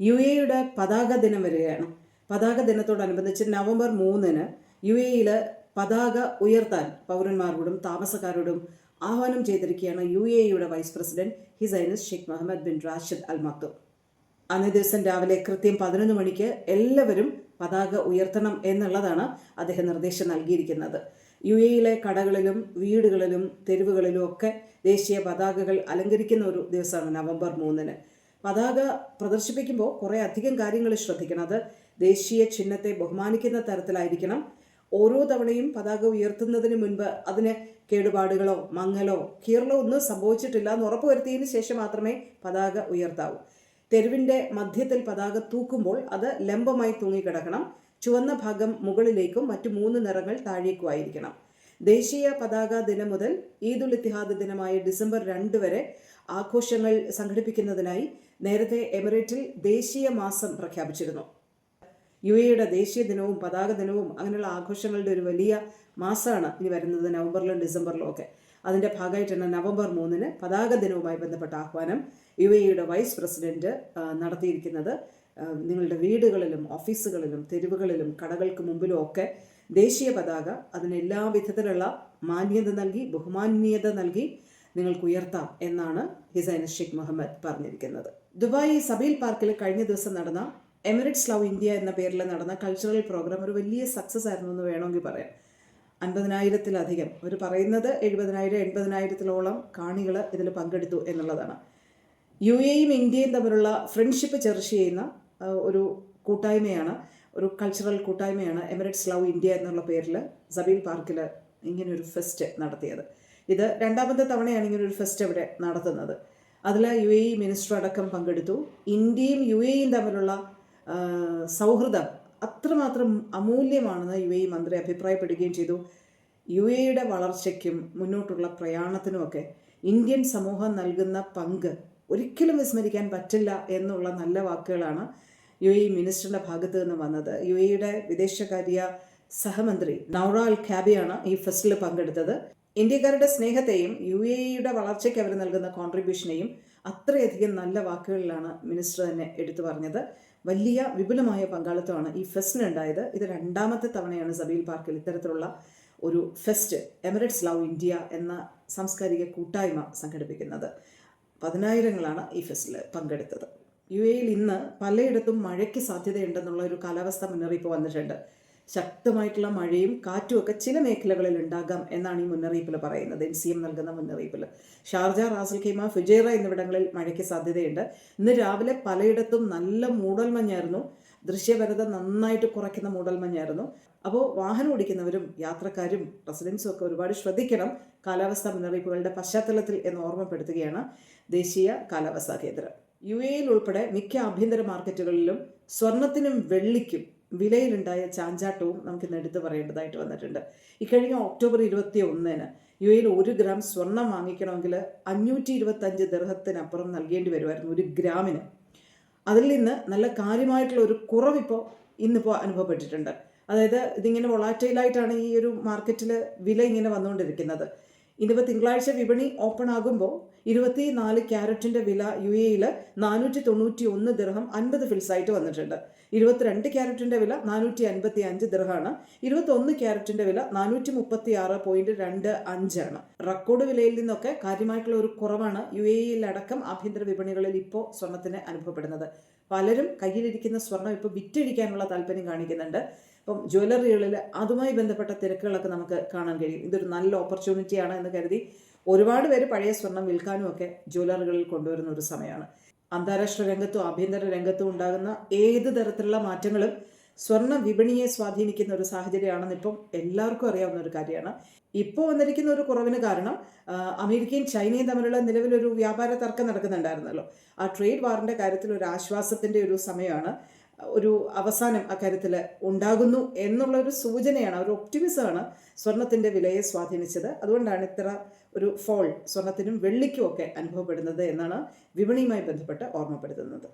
U എയുടെ പതാക ദിനം വരികയാണ്. പതാക ദിനത്തോടനുബന്ധിച്ച് നവംബർ മൂന്നിന് യു എയിൽ പതാക ഉയർത്താൻ പൗരന്മാരോടും താമസക്കാരോടും ആഹ്വാനം ചെയ്തിരിക്കുകയാണ് യു എയുടെ vice president his highness Sheikh Mohammed bin Rashid Al Maktoum അന്നേ ദിവസം രാവിലെ കൃത്യം പതിനൊന്ന് മണിക്ക് എല്ലാവരും പതാക ഉയർത്തണം എന്നുള്ളതാണ് അദ്ദേഹം നിർദ്ദേശം നൽകിയിരിക്കുന്നത്. യു എയിലെ കടകളിലും വീടുകളിലും തെരുവുകളിലും ഒക്കെ ദേശീയ പതാകകൾ അലങ്കരിക്കുന്ന ഒരു ദിവസമാണ് നവംബർ മൂന്നിന്. പതാക പ്രദർശിപ്പിക്കുമ്പോൾ കുറേ അധികം കാര്യങ്ങൾ ശ്രദ്ധിക്കണം. അത് ദേശീയ ചിഹ്നത്തെ ബഹുമാനിക്കുന്ന തരത്തിലായിരിക്കണം. ഓരോ തവണയും പതാക ഉയർത്തുന്നതിന് മുൻപ് അതിന് കേടുപാടുകളോ മങ്ങലോ കീറലോ ഒന്നും സംഭവിച്ചിട്ടില്ല എന്ന് ഉറപ്പുവരുത്തിയതിന് ശേഷം മാത്രമേ പതാക ഉയർത്താവൂ. തെരുവിന്റെ മധ്യത്തിൽ പതാക തൂക്കുമ്പോൾ അത് ലംബമായി തൂങ്ങിക്കിടക്കണം. ചുവന്ന ഭാഗം മുകളിലേക്കും മറ്റു മൂന്ന് നിറങ്ങൾ താഴേക്കുമായിരിക്കണം ദേശീയ പതാക ദിനം മുതൽ ഈദുൽ ഇത്തിഹാദ് ദിനമായ ഡിസംബർ രണ്ട് വരെ ആഘോഷങ്ങൾ സംഘടിപ്പിക്കുന്നതിനായി നേരത്തെ എമിറേറ്റിൽ ദേശീയ മാസം പ്രഖ്യാപിച്ചിരുന്നു. യു എയുടെ ദേശീയ ദിനവും പതാക ദിനവും അങ്ങനെയുള്ള ആഘോഷങ്ങളുടെ ഒരു വലിയ മാസമാണ് ഇനി വരുന്നത് നവംബറിലും ഡിസംബറിലും ഒക്കെ. അതിന്റെ ഭാഗമായിട്ടാണ് നവംബർ മൂന്നിന് പതാക ദിനവുമായി ബന്ധപ്പെട്ട ആഹ്വാനം യു എയുടെ വൈസ് പ്രസിഡന്റ് നടത്തിയിരിക്കുന്നത്. നിങ്ങളുടെ വീടുകളിലും ഓഫീസുകളിലും തെരുവുകളിലും കടകൾക്ക് മുമ്പിലും ഒക്കെ ദേശീയ പതാക അതിന് എല്ലാ വിധത്തിലുള്ള മാന്യത നൽകി ബഹുമാന്യത നൽകി നിങ്ങൾക്ക് ഉയർത്താം എന്നാണ് ഹിസൈൻ ഷെയ്ഖ് മുഹമ്മദ് പറഞ്ഞിരിക്കുന്നത്. ദുബായ് സബീൽ പാർക്കിൽ കഴിഞ്ഞ ദിവസം നടന്ന എമിറേറ്റ്സ് ലവ് ഇന്ത്യ എന്ന പേരിൽ നടന്ന കൾച്ചറൽ പ്രോഗ്രാം ഒരു വലിയ സക്സസ് ആയിരുന്നു എന്ന് വേണമെങ്കിൽ പറയാം. അൻപതിനായിരത്തിലധികം അവർ പറയുന്നത് എഴുപതിനായിരം എൺപതിനായിരത്തിലോളം കാണികൾ ഇതിൽ പങ്കെടുത്തു എന്നുള്ളതാണ്. യു എയും ഇന്ത്യയും തമ്മിലുള്ള ഫ്രണ്ട്ഷിപ്പ് ചർച്ച ചെയ്യുന്ന ഒരു കൂട്ടായ്മയാണ് ഒരു കൾച്ചറൽ കൂട്ടായ്മയാണ് എമിറേറ്റ്സ് ലവ് ഇന്ത്യ എന്നുള്ള പേരിൽ സബീൽ പാർക്കിൽ ഇങ്ങനെ ഒരു ഫെസ്റ്റ് നടത്തിയത്. ഇത് രണ്ടാമത്തെ തവണയാണ് ഇങ്ങനൊരു ഫെസ്റ്റ് ഇവിടെ നടത്തുന്നത്. അതിൽ യു എ ഇ മിനിസ്റ്റർ അടക്കം പങ്കെടുത്തു. ഇന്ത്യയും യു എ ഇയും തമ്മിലുള്ള സൗഹൃദം അത്രമാത്രം അമൂല്യമാണെന്ന് യു എ ഇ മന്ത്രി അഭിപ്രായപ്പെടുകയും ചെയ്തു. യു എയുടെ വളർച്ചയ്ക്കും മുന്നോട്ടുള്ള പ്രയാണത്തിനുമൊക്കെ ഇന്ത്യൻ സമൂഹം നൽകുന്ന പങ്ക് ഒരിക്കലും വിസ്മരിക്കാൻ പറ്റില്ല എന്നുള്ള നല്ല വാക്കുകളാണ് യു എ മിനിസ്റ്ററിന്റെ ഭാഗത്ത് നിന്ന് വന്നത്. യു എയുടെ വിദേശകാര്യ സഹമന്ത്രി നൗറ ഖാബിയാണ് ഈ ഫെസ്റ്റിൽ പങ്കെടുത്തത്. ഇന്ത്യക്കാരുടെ സ്നേഹത്തെയും യു എ ഇയുടെ വളർച്ചയ്ക്ക് അവർ നൽകുന്ന കോൺട്രിബ്യൂഷനെയും അത്രയധികം നല്ല വാക്കുകളിലാണ് മിനിസ്റ്റർ തന്നെ എടുത്തു പറഞ്ഞത്. വലിയ വിപുലമായ പങ്കാളിത്തമാണ് ഈ ഫെസ്റ്റിനുണ്ടായത്. ഇത് രണ്ടാമത്തെ തവണയാണ് സബീൽ പാർക്കിൽ ഇത്തരത്തിലുള്ള ഒരു ഫെസ്റ്റ് എമിറേറ്റ്സ് ലവ് ഇന്ത്യ എന്ന സാംസ്കാരിക കൂട്ടായ്മ സംഘടിപ്പിക്കുന്നത്. പതിനായിരങ്ങളാണ് ഈ ഫെസ്റ്റിൽ പങ്കെടുത്തത്. യു എയിൽ ഇന്ന് പലയിടത്തും മഴയ്ക്ക് സാധ്യതയുണ്ടെന്നുള്ള ഒരു കാലാവസ്ഥ മുന്നറിയിപ്പ് വന്നിട്ടുണ്ട്. ശക്തമായിട്ടുള്ള മഴയും കാറ്റും ഒക്കെ ചില മേഖലകളിൽ ഉണ്ടാകാം എന്നാണ് ഈ മുന്നറിയിപ്പിൽ പറയുന്നത്. എൻ സി എം നൽകുന്ന മുന്നറിയിപ്പിൽ. ഷാർജ റാസൽ ഖീമ ഫുജൈറ എന്നിവിടങ്ങളിൽ മഴയ്ക്ക് സാധ്യതയുണ്ട്. ഇന്ന് രാവിലെ പലയിടത്തും നല്ല മൂടൽമഞ്ഞായിരുന്നു. ദൃശ്യപരത നന്നായിട്ട് കുറയ്ക്കുന്ന മൂടൽമഞ്ഞായിരുന്നു. അപ്പോൾ വാഹനം ഓടിക്കുന്നവരും യാത്രക്കാരും റെസിഡൻസും ഒക്കെ ഒരുപാട് ശ്രദ്ധിക്കണം കാലാവസ്ഥാ മുന്നറിയിപ്പുകളുടെ പശ്ചാത്തലത്തിൽ എന്ന് ഓർമ്മപ്പെടുത്തുകയാണ് ദേശീയ കാലാവസ്ഥാ കേന്ദ്രം. യു എയിൽ ഉൾപ്പെടെ മിക്ക ആഭ്യന്തര മാർക്കറ്റുകളിലും സ്വർണത്തിനും വെള്ളിക്കും വിലയിലുണ്ടായ ചാഞ്ചാട്ടവും നമുക്ക് ഇന്ന് എടുത്തു പറയേണ്ടതായിട്ട് വന്നിട്ടുണ്ട്. ഇക്കഴിഞ്ഞ ഒക്ടോബർ ഇരുപത്തി ഒന്നിന് യു എയിൽ ഒരു ഗ്രാം സ്വർണം വാങ്ങിക്കണമെങ്കിൽ അഞ്ഞൂറ്റി ഇരുപത്തഞ്ച് ദർഹത്തിനപ്പുറം നൽകേണ്ടി വരുമായിരുന്നു ഒരു ഗ്രാമിന്. അതിൽ നിന്ന് നല്ല കാര്യമായിട്ടുള്ള ഒരു കുറവിപ്പോൾ ഇന്നിപ്പോൾ അനുഭവപ്പെട്ടിട്ടുണ്ട്. അതായത് ഇതിങ്ങനെ വൊളാറ്റൈലായിട്ടാണ് ഈ ഒരു മാർക്കറ്റിൽ വില ഇങ്ങനെ വന്നുകൊണ്ടിരിക്കുന്നത്. ഇന്നിപ്പോൾ തിങ്കളാഴ്ച വിപണി ഓപ്പൺ ആകുമ്പോൾ ഇരുപത്തി നാല് ക്യാരറ്റിന്റെ വില യു എയിൽ നാനൂറ്റി തൊണ്ണൂറ്റി ഒന്ന് ദിർഹം അൻപത് ഫിൽസായിട്ട് വന്നിട്ടുണ്ട്. ഇരുപത്തിരണ്ട് ക്യാരറ്റിന്റെ വില നാനൂറ്റി അൻപത്തി അഞ്ച് ദിർഹമാണ്. ഇരുപത്തൊന്ന് ക്യാരറ്റിന്റെ വില നാനൂറ്റി മുപ്പത്തി ആറ് പോയിന്റ് രണ്ട് അഞ്ചാണ്. റെക്കോർഡ് വിലയിൽ നിന്നൊക്കെ കാര്യമായിട്ടുള്ള ഒരു കുറവാണ് യു എ അടക്കം ആഭ്യന്തര വിപണികളിൽ ഇപ്പോൾ സ്വർണത്തിന് അനുഭവപ്പെടുന്നത്. പലരും കയ്യിലിരിക്കുന്ന സ്വർണം ഇപ്പോൾ വിറ്റഴിക്കാനുള്ള താല്പര്യം കാണിക്കുന്നുണ്ട്. അപ്പം ജ്വല്ലറികളിൽ അതുമായി ബന്ധപ്പെട്ട തിരക്കുകളൊക്കെ നമുക്ക് കാണാൻ കഴിയും. ഇതൊരു നല്ല ഓപ്പർച്യൂണിറ്റിയാണ് എന്ന് കരുതി ഒരുപാട് പേര് പഴയ സ്വർണം വിൽക്കാനും ഒക്കെ ജ്വല്ലറികളിൽ കൊണ്ടുവരുന്ന ഒരു സമയമാണ്. അന്താരാഷ്ട്ര രംഗത്തും ആഭ്യന്തര രംഗത്തും ഉണ്ടാകുന്ന ഏത് തരത്തിലുള്ള മാറ്റങ്ങളും സ്വർണ വിപണിയെ സ്വാധീനിക്കുന്ന ഒരു സാഹചര്യമാണെന്ന് ഇപ്പം എല്ലാവർക്കും അറിയാവുന്ന ഒരു കാര്യമാണ്. ഇപ്പോൾ വന്നിരിക്കുന്ന ഒരു കുറവിന് കാരണം അമേരിക്കയും ചൈനയും തമ്മിലുള്ള നിലവിലൊരു വ്യാപാര തർക്കം നടക്കുന്നുണ്ടായിരുന്നല്ലോ. ആ ട്രേഡ് വാറിന്റെ കാര്യത്തിൽ ഒരു ആശ്വാസത്തിന്റെ ഒരു സമയമാണ്. ഒരു അവസാനം അക്കാര്യത്തിൽ ഉണ്ടാകുന്നു എന്നുള്ള ഒരു സൂചനയാണ് ഒരു ഒപ്റ്റിമിസമാണ് സ്വർണത്തിന്റെ വിലയെ സ്വാധീനിച്ചത്. അതുകൊണ്ടാണ് ഇത്ര ഒരു ഫോൾ സ്വർണത്തിനും വെള്ളിക്കും ഒക്കെ അനുഭവപ്പെടുന്നത് എന്നാണ് വിപണിയുമായി ബന്ധപ്പെട്ട് ഓർമ്മപ്പെടുത്തുന്നത്.